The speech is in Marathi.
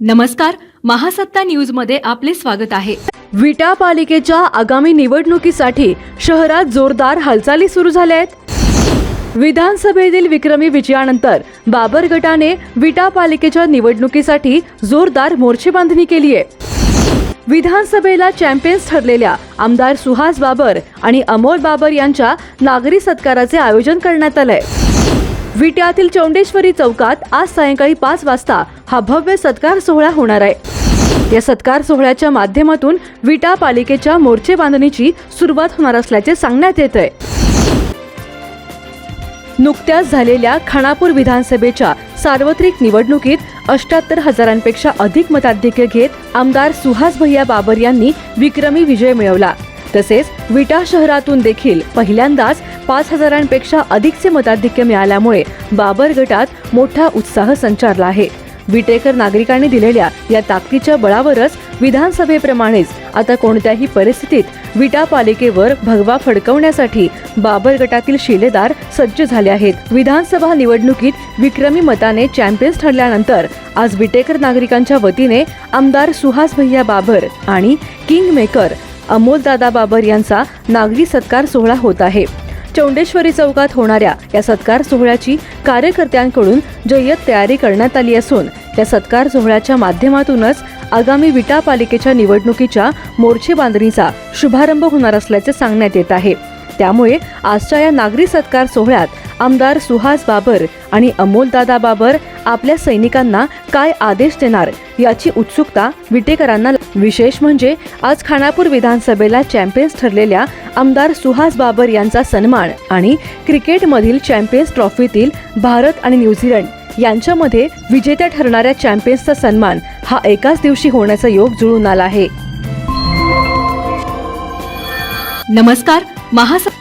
नमस्कार महासत्ता न्यूजमध्ये आपले स्वागत आहे. विटा पालिकेच्या आगामी निवडणुकीसाठी शहरात जोरदार हालचाली सुरू झाल्या आहेत. विधानसभेतील विक्रमी विजयानंतर बाबर गटाने विटा पालिकेच्या निवडणुकीसाठी जोरदार मोर्चे बांधणी केली आहे. विधानसभेला चॅम्पियन्स ठरलेल्या आमदार सुहास बाबर आणि अमोल बाबर यांच्या नागरी सत्काराचे आयोजन करण्यात आलंय. विट्यातील चौंडेश्वरी चौकात आज सायंकाळी पाच वाजता हा भव्य सत्कार सोहळा होणार आहे. या सत्कार सोहळ्याच्या माध्यमातून विटा पालिकेच्या मोर्चे बांधणीची सुरुवात होणार असल्याचे सांगण्यात येत आहे. नुकत्याच झालेल्या खानापूर विधानसभेच्या सार्वत्रिक निवडणुकीत अष्ट्याहत्तर हजारांपेक्षा अधिक मताधिक्य घेत आमदार सुहास भैया बाबर यांनी विक्रमी विजय मिळवला. तसेच विटा शहरातून देखील पहिल्यांदाच पाच हजारांपेक्षा अधिकचे मताधिक्य मिळाल्यामुळे बाबर गटात मोठा उत्साह संचारला आहे. विटेकर नागरिकांनी दिलेल्या या ताकदीच्या बळावरच विधानसभेप्रमाणेच आता कोणत्याही परिस्थितीत विटा पालिकेवर भगवा फडकवण्यासाठी बाबर गटातील शिलेदार सज्ज झाले आहेत. विधानसभा निवडणुकीत विक्रमी मताने चॅम्पियन्स ठरल्यानंतर आज विटेकर नागरिकांच्या वतीने आमदार सुहास भैया बाबर आणि किंग मेकर अमोलदादा बाबर यांचा नागरी सत्कार सोहळा होत आहे. चौंडेश्वरी चौकात होणाऱ्या या सत्कार सोहळ्याची कार्यकर्त्यांकडून जय्यत तयारी करण्यात आली असून या सत्कार सोहळ्याच्या माध्यमातूनच आगामी विटा पालिकेच्या निवडणुकीच्या मोर्चे बांधणीचा शुभारंभ होणार असल्याचे सांगण्यात येत आहे. त्यामुळे आजच्या या नागरी सत्कार सोहळ्यात आमदार सुहास बाबर आणि अमोलदादा बाबर आपल्या सैनिकांना काय आदेश देणार याची उत्सुकता विटेकरांना विशेष म्हणजे आज खानापूर विधानसभेला चॅम्पियन्स ठरलेल्या आमदार सुहास बाबर यांचा सन्मान आणि क्रिकेटमधील चॅम्पियन्स ट्रॉफीतील भारत आणि न्यूझीलंड यांच्यामध्ये विजेत्या ठरणाऱ्या चॅम्पियन्सचा सन्मान हा एकाच दिवशी होण्याचा योग जुळून आला आहे. नमस्कार महासत्ता